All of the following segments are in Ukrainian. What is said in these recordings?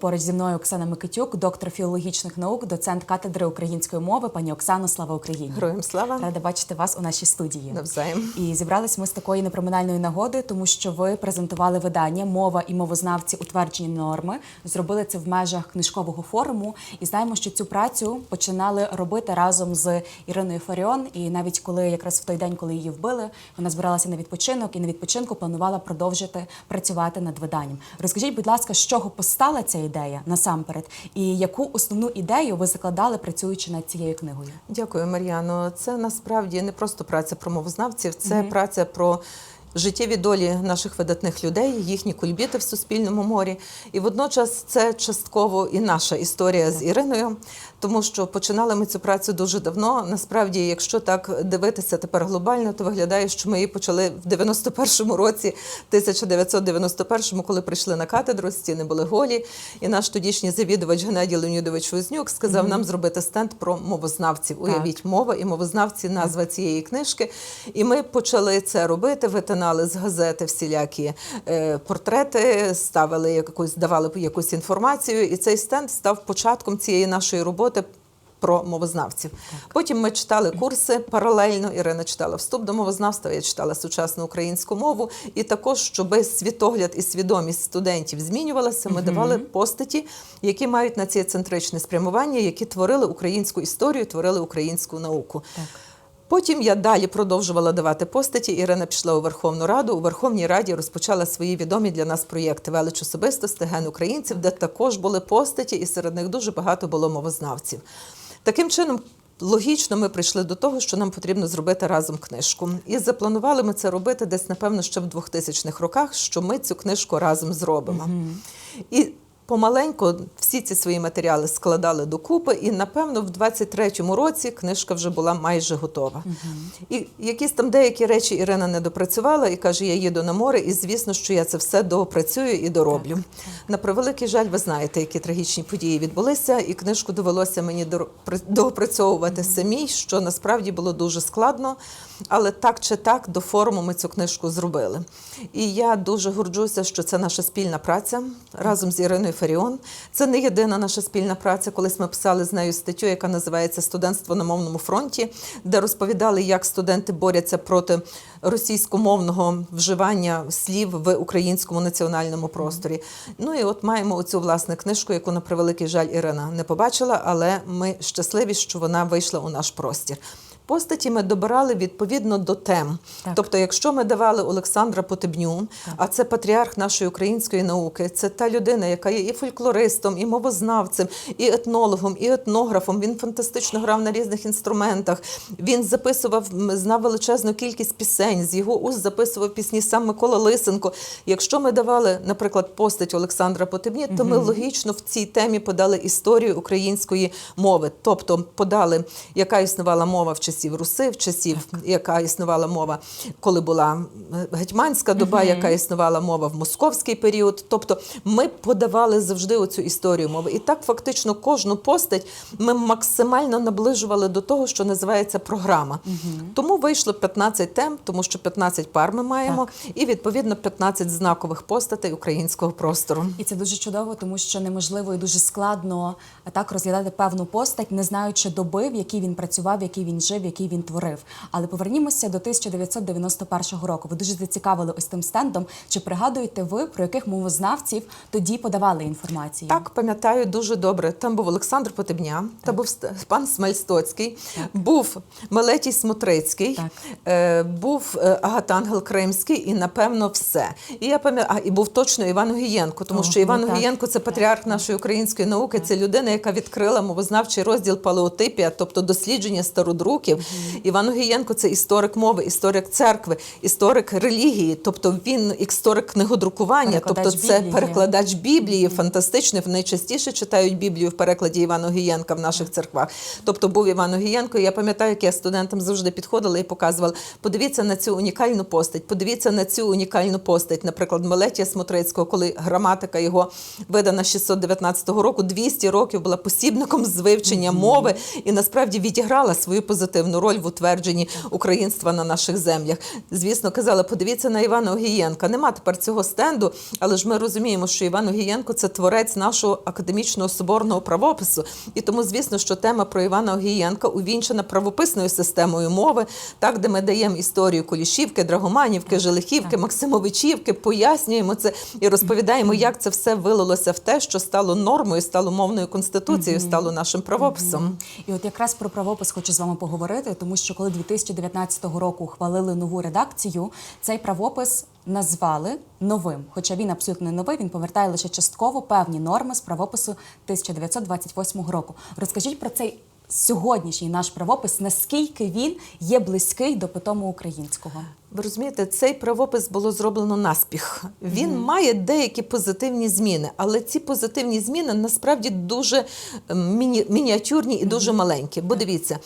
Поруч зі мною Оксана Микитюк, доктор філологічних наук, доцент катедри української мови. Пані Оксано, слава Україні! Героям слава Рада бачити вас у нашій студії. навзаєм. І зібрались ми з такої непроминальної нагоди, тому що ви презентували видання Мова і мовознавці утверджені норми. Зробили це в межах книжкового форуму. І знаємо, що цю працю починали робити разом з Іриною Фаріон. І навіть коли якраз в той день, коли її вбили, вона збиралася на відпочинок і на відпочинку планувала продовжити працювати над виданням. Розкажіть, будь ласка, з чого постала ця ідея насамперед, і яку основну ідею ви закладали, працюючи над цією книгою? Дякую, Мар'яно. Це насправді не просто праця про мовознавців, це праця про. Життєві долі наших видатних людей, їхні кульбіти в суспільному морі, і водночас це частково і наша історія з Іриною, тому що починали ми цю працю дуже давно. Насправді, якщо так дивитися тепер глобально, то виглядає, що ми її почали в 91-му році, 1991-му, коли прийшли на катедру, стіни були голі, і наш тодішній завідувач Геннадій Леонідович Вознюк сказав нам зробити стенд про мовознавців. Уявіть, мова і мовознавці, назва цієї книжки. І ми почали це робити. Витинали з газети всілякі е, портрети, ставили якусь, давали якусь інформацію. І цей стенд став початком цієї нашої роботи. Про мовознавців. Потім ми читали курси паралельно. Ірина читала вступ до мовознавства, я читала сучасну українську мову. І також, щоб світогляд і свідомість студентів змінювалася, ми давали постаті, які мають на це центричне спрямування, які творили українську історію, творили українську науку. Потім я далі продовжувала давати постаті. Ірина пішла у Верховну Раду. У Верховній Раді розпочала свої відомі для нас проєкти Велич особистості, ген українців, де також були постаті, і серед них дуже багато було мовознавців. Таким чином. Логічно, ми прийшли до того, що нам потрібно зробити разом книжку. І запланували ми це робити десь, напевно, ще в 2000-х роках, що ми цю книжку разом зробимо. І помаленьку всі ці свої матеріали складали докупи, і напевно в 23-му році книжка вже була майже готова. І якісь там деякі речі Ірина не допрацювала і каже: я їду на море, і звісно, що я це все доопрацюю і дороблю. На превеликий жаль, ви знаєте, які трагічні події відбулися, і книжку довелося мені доопрацьовувати самій, що насправді було дуже складно. Але так чи так до форуму ми цю книжку зробили. І я дуже горджуся, що це наша спільна праця разом з Іриною Фаріон. Це не єдина наша спільна праця. Колись ми писали з нею статтю, яка називається Студентство на мовному фронті, де розповідали, як студенти борються проти російськомовного вживання слів в українському національному просторі. Ну і от маємо оцю власне книжку, яку на превеликий жаль Ірина не побачила, але ми щасливі, що вона вийшла у наш простір. Постаті ми добирали відповідно до тем. Так. Тобто, якщо ми давали Олександра Потебню, а це патріарх нашої української науки, це та людина, яка є і фольклористом, і мовознавцем, і етнологом, і етнографом. Він фантастично грав на різних інструментах. Він записував, знав величезну кількість пісень. З його уст записував пісні сам Микола Лисенко. Якщо ми давали, наприклад, постать Олександра Потебні, то ми логічно в цій темі подали історію української мови, тобто подали, яка існувала мова в часів Руси, в часів, яка існувала мова, коли була гетьманська доба, яка існувала мова в московський період. Тобто ми подавали завжди оцю історію мови. І так фактично кожну постать ми максимально наближували до того, що називається програма. Тому вийшло 15 тем, тому що 15 пар ми маємо, і відповідно 15 знакових постатей українського простору. І це дуже чудово, тому що неможливо і дуже складно так розглядати певну постать, не знаючи доби, в якій він працював, в якій він жив, в якій він творив. Але повернімося до 1991 року. Ви дуже зацікавили ось тим стендом. Чи пригадуєте ви, про яких мовознавців тоді подавали інформацію? Так, пам'ятаю дуже добре. Там був Олександр Потебня, та був Ст- пан Смельстоцький, був Мелетій Смотрицький, Так. е, був е, Агатангел Кримський і напевно все. І я пам'ятаю, і був точно Іван Огієнко, тому О, що Іван ну так. Огієнко це патріарх нашої української науки. Це людина, яка відкрила мовознавчий розділ палеотипія, тобто дослідження стародруків. Іван Огієнко це історик мови, історик церкви, історик релігії, тобто він історик книгодрукування, Перекладач тобто це Біблії. перекладач Біблії, фантастичний. Вони частіше читають Біблію в перекладі Івана Огієнка в наших церквах. Тобто був Іван Огієнко. і Я пам'ятаю, як я студентам завжди підходила і показувала: подивіться на цю унікальну постать, подивіться на цю унікальну постать. Наприклад, Мелетія Смотрицького, коли граматика його видана 619 року, 200 років була посібником з вивчення мови і насправді відіграла свою позитивну активну роль в утвердженні українства на наших землях. Звісно, казали, подивіться на Івана Огієнка. Нема тепер цього стенду, але ж ми розуміємо, що Іван Огієнко це творець нашого академічного соборного правопису. І тому, звісно, що тема про Івана Огієнка увінчена правописною системою мови, так де ми даємо історію Кулішівки, Драгоманівки, Желихівки, Максимовичівки, пояснюємо це і розповідаємо, як це все вилилося в те, що стало нормою, стало мовною конституцією, стало нашим правописом. І от якраз про правопис хочу з вами поговорити, тому що коли 2019 року ухвалили нову редакцію, цей правопис назвали новим. Хоча він абсолютно не новий, він повертає лише частково певні норми з правопису 1928 року. Розкажіть про цей сьогоднішній наш правопис, наскільки він є близький до питому українського. Ви розумієте, цей правопис було зроблено наспіх. Він має деякі позитивні зміни, але ці позитивні зміни насправді дуже міні- мініатюрні і дуже маленькі. Бо дивіться.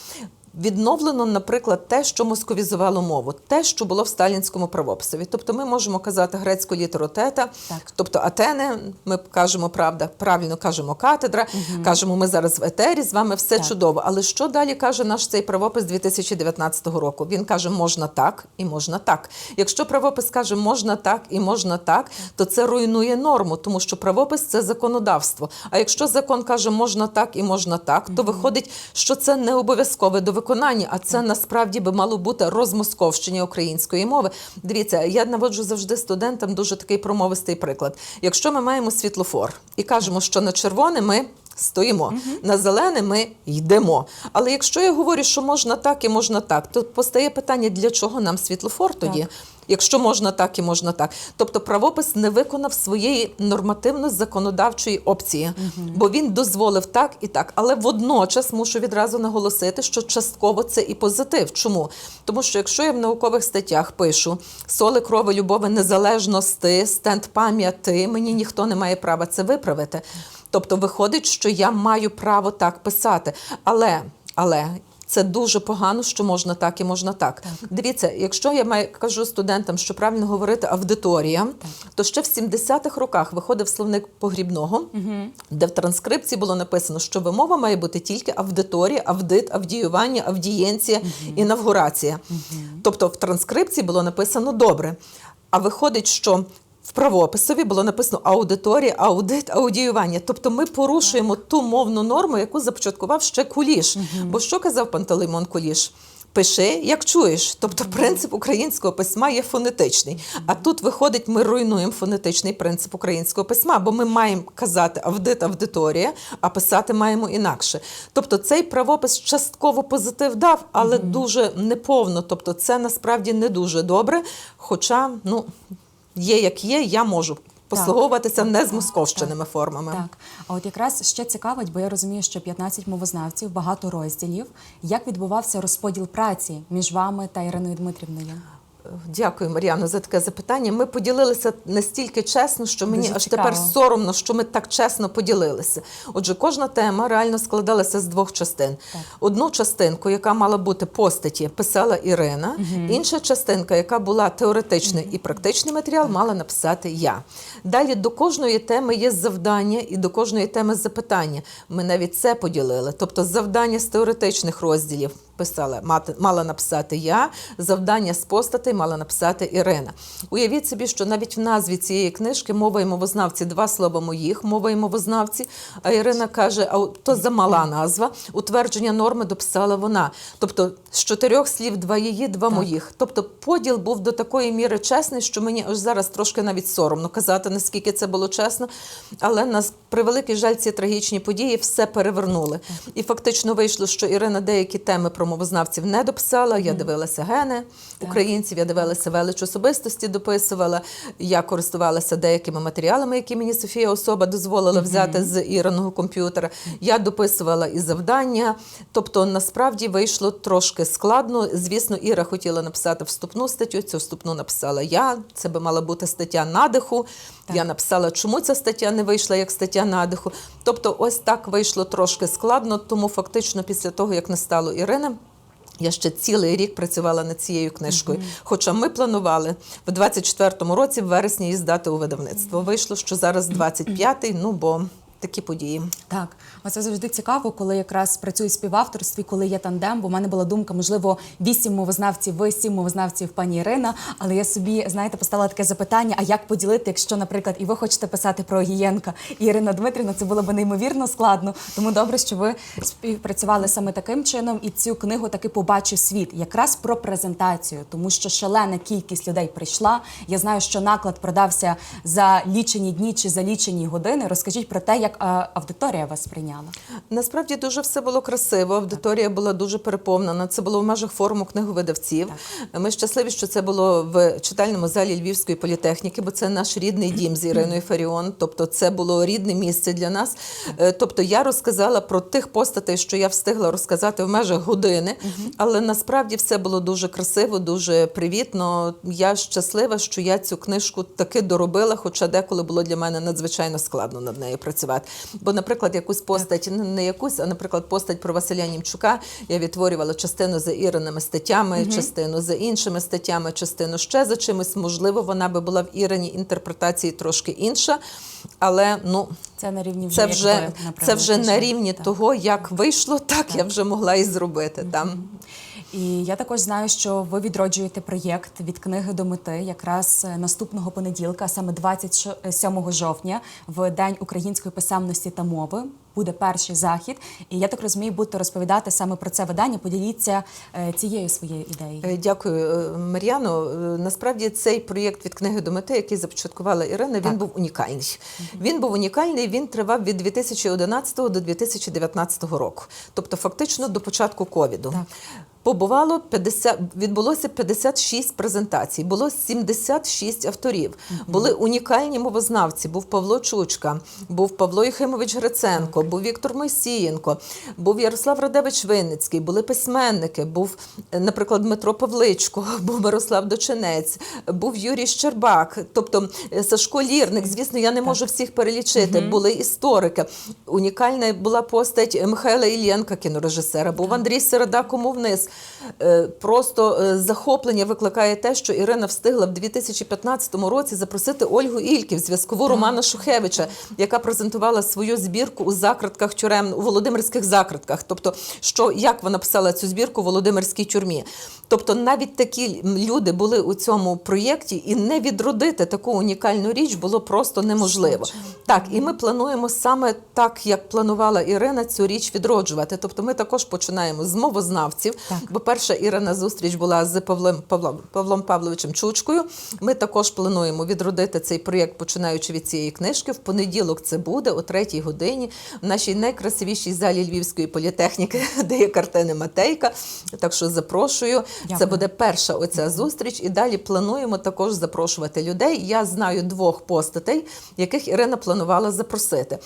Відновлено, наприклад, те, що московізувало мову, те, що було в сталінському правописові. Тобто ми можемо казати грецьку літеру тета, Так. тобто Атени, ми кажемо правда, правильно кажемо катедра, кажемо, ми зараз в етері, з вами все Так. чудово. Але що далі каже наш цей правопис 2019 року? Він каже, можна так і можна так. Якщо правопис каже можна так і можна так, то це руйнує норму, тому що правопис це законодавство. А якщо закон каже можна так і можна так, то виходить, що це не обов'язкове до виконання, а це насправді би мало бути розмосковщення української мови. Дивіться, я наводжу завжди студентам дуже такий промовистий приклад. Якщо ми маємо світлофор і кажемо, що на червоне ми. Стоїмо на зелене, ми йдемо. Але якщо я говорю, що можна так і можна так, то постає питання, для чого нам світлофор тоді? Так. Якщо можна так і можна так. Тобто правопис не виконав своєї нормативно-законодавчої опції, бо він дозволив так і так. Але водночас мушу відразу наголосити, що частково це і позитив. Чому? Тому що якщо я в наукових статтях пишу соли крови любови незалежності, стенд пам'яті, мені ніхто не має права це виправити. Тобто виходить, що я маю право так писати. Але, але це дуже погано, що можна так і можна так. Дивіться, якщо я маю, кажу студентам, що правильно говорити аудиторія, то ще в 70-х роках виходив словник погрібного, де в транскрипції було написано, що вимова має бути тільки аудиторія, авдит, авдіювання, авдієнція, інавгурація. Тобто в транскрипції було написано добре. А виходить, що в правописові було написано аудиторія, аудит, аудіювання. Тобто ми порушуємо ту мовну норму, яку започаткував ще Куліш. Бо що казав Пантелеймон Куліш? Пиши, як чуєш. Тобто принцип українського письма є фонетичний. А тут виходить, ми руйнуємо фонетичний принцип українського письма, бо ми маємо казати авдит, аудиторія, а писати маємо інакше. Тобто цей правопис частково позитив дав, але дуже неповно. Тобто це насправді не дуже добре. Хоча, ну, є як є, я можу послуговуватися не з московщеними формами. Так, а от якраз ще цікавить, бо я розумію, що 15 мовознавців, багато розділів. Як відбувався розподіл праці між вами та Іриною Дмитрівною? Дякую, Мар'яно, за таке запитання. Ми поділилися настільки чесно, що мені Дуже аж цікаво. тепер соромно, що ми так чесно поділилися. Отже, кожна тема реально складалася з двох частин. Так. Одну частинку, яка мала бути постаті, писала Ірина. Інша частинка, яка була теоретичний і практичний матеріал, мала написати я. Далі до кожної теми є завдання і до кожної теми запитання. Ми навіть це поділили. Тобто завдання з теоретичних розділів писала, мала написати я, завдання з постатей мала написати Ірина. Уявіть собі, що навіть в назві цієї книжки мова і мовознавці, два слова моїх, мова і мовознавці. А Ірина каже, а то замала назва. Утвердження норми дописала вона. Тобто з чотирьох слів два її, два моїх. Тобто поділ був до такої міри чесний, що мені аж зараз трошки навіть соромно казати, наскільки це було чесно. Але нас превеликий жаль, ці трагічні події все перевернули. І фактично вийшло, що Ірина деякі теми про мовознавців не дописала. Я дивилася гени українців, я дивилася велич особистості, дописувала. Я користувалася деякими матеріалами, які мені Софія особа дозволила взяти з Іриного комп'ютера. Я дописувала і завдання. Тобто, насправді вийшло трошки складно. Звісно, Іра хотіла написати вступну статтю. Цю вступну написала я. Це би мала бути стаття надиху. Я написала, чому ця стаття не вийшла як стаття надиху. Тобто, ось так вийшло трошки складно. Тому фактично, після того як не стало Ірини. Я ще цілий рік працювала над цією книжкою. Хоча ми планували в 24-му році в вересні її здати у видавництво. Вийшло, що зараз 25-й, ну бо такі події. Так, оце завжди цікаво, коли якраз працює в співавторстві, коли є тандем. Бо в мене була думка, можливо, вісім мовознавців, ви сім мовознавців, пані Ірина. Але я собі, знаєте, поставила таке запитання: а як поділити, якщо, наприклад, і ви хочете писати про Огієнка і Ірина Дмитрівна, це було б неймовірно складно. Тому добре, що ви співпрацювали саме таким чином, і цю книгу таки побачив світ, якраз про презентацію, тому що шалена кількість людей прийшла. Я знаю, що наклад продався за лічені дні чи за лічені години. Розкажіть про те, як е, аудиторія вас прийняла. Насправді дуже все було красиво. Аудиторія була дуже переповнена. Це було в межах форуму книговидавців. Ми щасливі, що це було в читальному залі Львівської політехніки, бо це наш рідний дім з Іриною Фаріон. Тобто, це було рідне місце для нас. Е, Тобто, я розказала про тих постатей, що я встигла розказати в межах години, але насправді все було дуже красиво, дуже привітно. Я щаслива, що я цю книжку таки доробила, хоча деколи було для мене надзвичайно складно над нею працювати. Бо, наприклад, якусь постать, не якусь, а наприклад, постать про Василя Німчука я відтворювала частину за Іриними статтями, частину за іншими статтями, частину ще за чимось. Можливо, вона би була в Ірині інтерпретації трошки інша, але ну. Це на рівні вже Це вже, на це вже на рівні Так. того, як вийшло, так, я вже могла і зробити. Там. І я також знаю, що ви відроджуєте проєкт від книги до мети якраз е, наступного понеділка, саме 27 жовтня, в День української писемності та мови. Буде перший захід, і я так розумію, будете розповідати саме про це видання. Поділіться е, цією своєю ідеєю. Е, Дякую, е, Мар'яно. Насправді цей проєкт від книги до мети, який започаткувала Ірина, він був унікальний. Він був унікальний. Він тривав від 2011 до 2019 року, тобто фактично до початку ковіду. Побувало 50, відбулося 56 презентацій, було 76 авторів. Були унікальні мовознавці. Був Павло Чучка, був Павло Єхимович Гриценко, був Віктор Мойсієнко, був Ярослав Радевич Винницький, були письменники, був, наприклад, Дмитро Павличко, був Мирослав Дочинець, був Юрій Щербак, тобто е, Сашко Лірник. Звісно, я не можу всіх перелічити. Були історики. Унікальна була постать Михайла Іллєнка, кінорежисера, був Андрій Середа, кому вниз. Е, Просто е, захоплення викликає те, що Ірина встигла в 2015 році запросити Ольгу Ільків, зв'язкову Романа Шухевича, яка презентувала свою збірку у закратках тюрем, у Володимирських закратках. Тобто, що як вона писала цю збірку в Володимирській тюрмі. Тобто, навіть такі люди були у цьому проєкті, і не відродити таку унікальну річ було просто неможливо. Так, і ми плануємо саме так, як планувала Ірина, цю річ відроджувати. Тобто, ми також починаємо з мовознавців. Так. Бо перша Ірина зустріч була з Павлом Павлом Павлом Павловичем Чучкою. Ми також плануємо відродити цей проєкт, починаючи від цієї книжки. В понеділок це буде о третій годині в нашій найкрасивішій залі Львівської політехніки, де є картини Матейка. Так що запрошую. Це буде перша оця зустріч. І далі плануємо також запрошувати людей. Я знаю двох постатей, яких Ірина планувала запросити.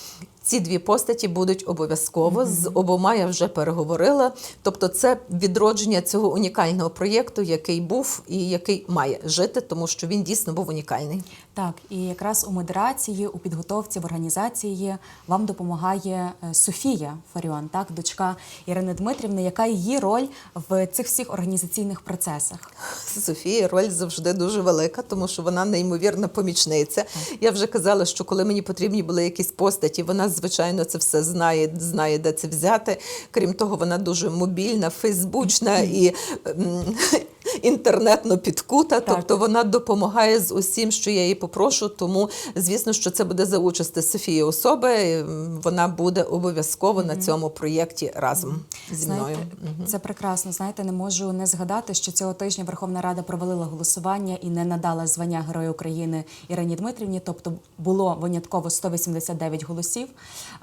Ці дві постаті будуть обов'язково. З обома я вже переговорила. Тобто, це відродження цього унікального проєкту, який був і який має жити, тому що він дійсно був унікальний. Так, і якраз у модерації, у підготовці, в організації вам допомагає е, Софія Фаріон, так, дочка Ірини Дмитрівни. Яка її роль в цих всіх організаційних процесах? Софії роль завжди дуже велика, тому що вона неймовірна помічниця. Я вже казала, що коли мені потрібні були якісь постаті, вона звичайно це все знає, знає, де це взяти. Крім того, вона дуже мобільна, фейсбучна і ем, інтернетно підкута. Так. Тобто вона допомагає з усім, що я її попрошу. Тому звісно, що це буде за участі Софії особи. Вона буде обов'язково на цьому проєкті разом зі мною. Знаєте, це прекрасно. Знаєте, не можу не згадати, що цього тижня Верховна Рада провалила голосування і не надала звання Героя України Ірині Дмитрівні. Тобто було винятково 189 голосів.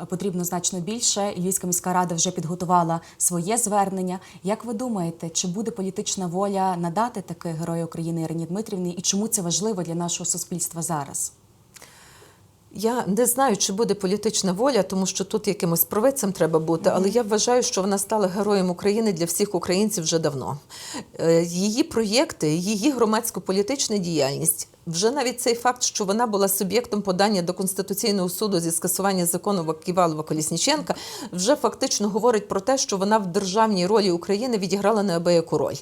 Е, Потрібно значно більше. Львівська міська рада вже підготувала своє звернення. Як ви думаєте, чи буде політична воля надати таке Героя України Ірині Дмитрівні, і чому це важливо для нашого суспільства зараз? Я не знаю, чи буде політична воля, тому що тут якимось провидцем треба бути, але я вважаю, що вона стала героєм України для всіх українців вже давно. Е, Її проєкти, її громадсько-політична діяльність. Вже навіть цей факт, що вона була суб'єктом подання до Конституційного суду зі скасування закону Ківалова Колісніченка, вже фактично говорить про те, що вона в державній ролі України відіграла неабияку роль.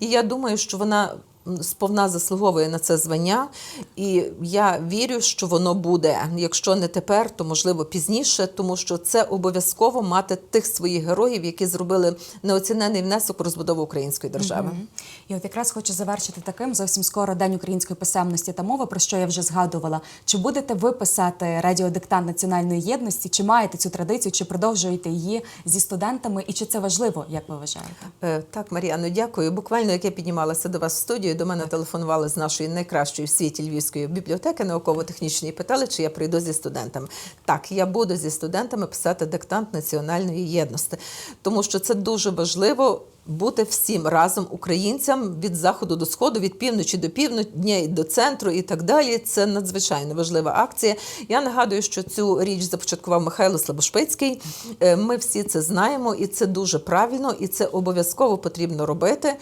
І я думаю, що вона сповна заслуговує на це звання, і я вірю, що воно буде. Якщо не тепер, то можливо пізніше, тому що це обов'язково мати тих своїх героїв, які зробили неоцінений внесок у розбудову української держави. Мгм. І от якраз хочу завершити таким зовсім скоро День української писемності та мови, про що я вже згадувала. Чи будете ви писати радіодиктант національної єдності? Чи маєте цю традицію, чи продовжуєте її зі студентами? І чи це важливо, як ви вважаєте? Е, Так, Мар'яно, дякую. Буквально як я піднімалася до вас в студію, до мене телефонували з нашої найкращої в світі львівської бібліотеки науково-технічної. Питали, чи я прийду зі студентами. Так, я буду зі студентами писати диктант національної єдності, тому що це дуже важливо. Бути всім разом українцям від заходу до сходу, від півночі до півдня і до центру і так далі. Це надзвичайно важлива акція. Я нагадую, що цю річ започаткував Михайло Слабошпицький. Е, Ми всі це знаємо, і це дуже правильно, і це обов'язково потрібно робити.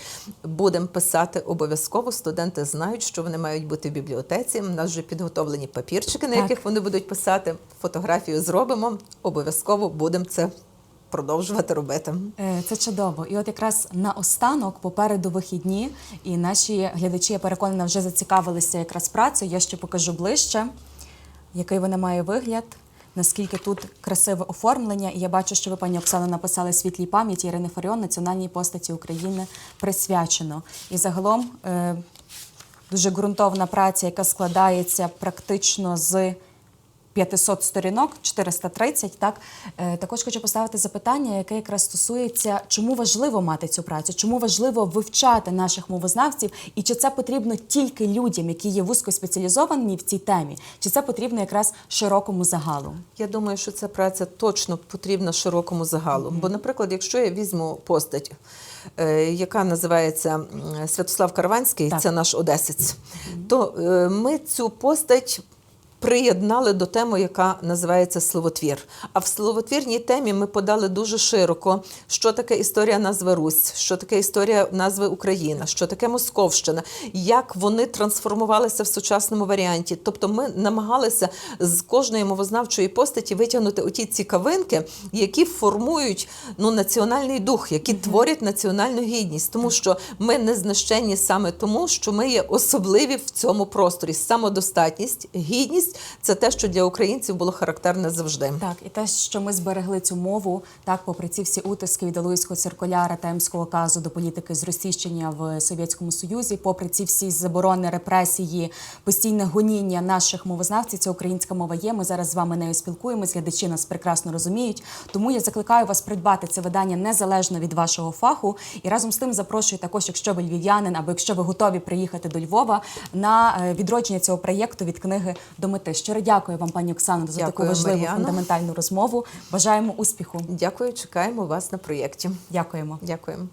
Будемо писати обов'язково. Студенти знають, що вони мають бути в бібліотеці. У нас вже підготовлені папірчики, на Так. яких вони будуть писати. Фотографію зробимо. Обов'язково будемо це продовжувати робити. Е, Це чудово. І от якраз наостанок, попереду вихідні, і наші глядачі, я переконана, вже зацікавилися якраз працею. Я ще покажу ближче, який вона має вигляд. Наскільки тут красиве оформлення, і я бачу, що ви, пані Оксана, написали світлій пам'яті Ірини Фаріон національній постаті України присвячено. І загалом е, дуже ґрунтовна праця, яка складається практично з 500 сторінок, 430, так Е, також хочу поставити запитання, яке якраз стосується, чому важливо мати цю працю, чому важливо вивчати наших мовознавців, і чи це потрібно тільки людям, які є вузькоспеціалізовані в цій темі, чи це потрібно якраз широкому загалу? Я думаю, що ця праця точно потрібна широкому загалу. Бо, наприклад, якщо я візьму постать, е, яка називається Святослав Карванський, Так. це наш одесець, то е, ми цю постать. Приєднали до теми, яка називається словотвір. А в словотвірній темі ми подали дуже широко, що таке історія назви Русь, що таке історія назви Україна, що таке Московщина, як вони трансформувалися в сучасному варіанті. Тобто, ми намагалися з кожної мовознавчої постаті витягнути оті цікавинки, які формують ну, національний дух, які творять національну гідність, тому що ми не знищені саме тому, що ми є особливі в цьому просторі. Самодостатність, гідність це те, що для українців було характерне завжди. Так, і те, що ми зберегли цю мову, так, попри ці всі утиски від Алуїського циркуляра та Емського казу до політики зросійщення в Совєтському Союзі, попри ці всі заборони, репресії, постійне гоніння наших мовознавців, ця українська мова є. Ми зараз з вами нею спілкуємось. Глядачі нас прекрасно розуміють. Тому я закликаю вас придбати це видання незалежно від вашого фаху. І разом з тим запрошую також, якщо ви львів'янин, або якщо ви готові приїхати до Львова на е, відродження цього проєкту від книги до зробити. Щиро дякую вам, пані Оксано, за дякую, таку важливу Мар'яна. фундаментальну розмову. Бажаємо успіху. Дякую, чекаємо вас на проєкті. Дякуємо. Дякуємо.